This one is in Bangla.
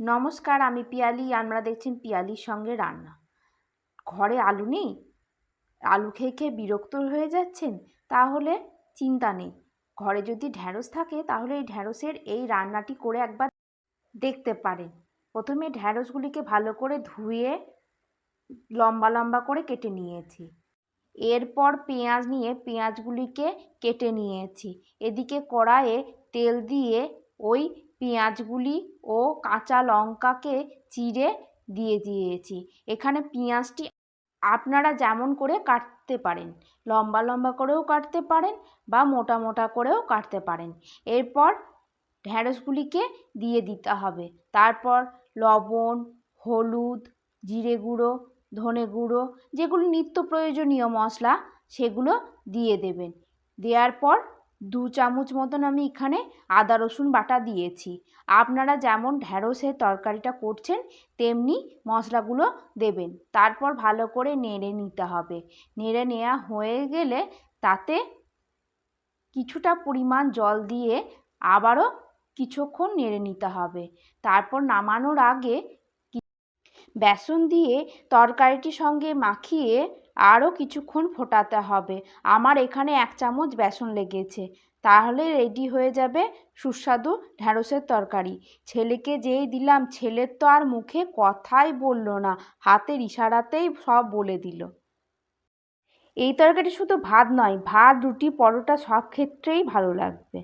নমস্কার, আমি পিয়ালি আপনারা দেখছেন পিয়ালির সঙ্গে রান্না। ঘরে আলু নেই? আলু খেয়ে খেয়ে বিরক্ত হয়ে যাচ্ছেন? তাহলে চিন্তা নেই। ঘরে যদি ঢ্যাঁড়স থাকে, তাহলে এই ঢ্যাঁড়সের এই রান্নাটি করে একবার দেখতে পারেন। প্রথমে ঢ্যাঁড়সগুলিকে ভালো করে ধুয়ে লম্বা লম্বা করে কেটে নিয়েছি। এরপর পেঁয়াজ নিয়ে পেঁয়াজগুলিকে কেটে নিয়েছি। এদিকে কড়াইয়ে তেল দিয়ে ওই পেঁয়াজগুলি ও কাঁচা লঙ্কাকে চিড়ে দিয়ে দিয়েছি। এখানে পেঁয়াজটি আপনারা যেমন করে কাটতে পারেন, লম্বা লম্বা করেও কাটতে পারেন বা মোটা মোটা করেও কাটতে পারেন। এরপর ঢ্যাঁড়সগুলিকে দিয়ে দিতে হবে। তারপর লবণ, হলুদ, জিরে গুঁড়ো, ধনে গুঁড়ো, যেগুলো নিত্য প্রয়োজনীয় মশলা, সেগুলো দিয়ে দেবেন। দেওয়ার পর দু চামচ মতন আমি এখানে আদা, রসুন বাটা দিয়েছি। আপনারা যেমন ঢ্যাঁড়সের তরকারিটা করছেন, তেমনি মশলাগুলো দেবেন। তারপর ভালো করে নেড়ে নিতে হবে। নেড়ে নেওয়া হয়ে গেলে তাতে কিছুটা পরিমাণ জল দিয়ে আবারও কিছুক্ষণ নেড়ে নিতে হবে। তারপর নামানোর আগে বেসন দিয়ে তরকারিটির সঙ্গে মাখিয়ে আরও কিছুক্ষণ ফোটাতে হবে। আমার এখানে এক চামচ বেসন লেগেছে। তাহলে রেডি হয়ে যাবে সুস্বাদু ঢ্যাঁড়সের তরকারি। ছেলেকে যেই দিলাম, ছেলের তো আর মুখে কথাই বলল না, হাতের ইশারাতেই সব বলে দিল। এই তরকারি শুধু ভাত নয়, ভাত, রুটি, পরোটা সব ক্ষেত্রেই ভালো লাগবে।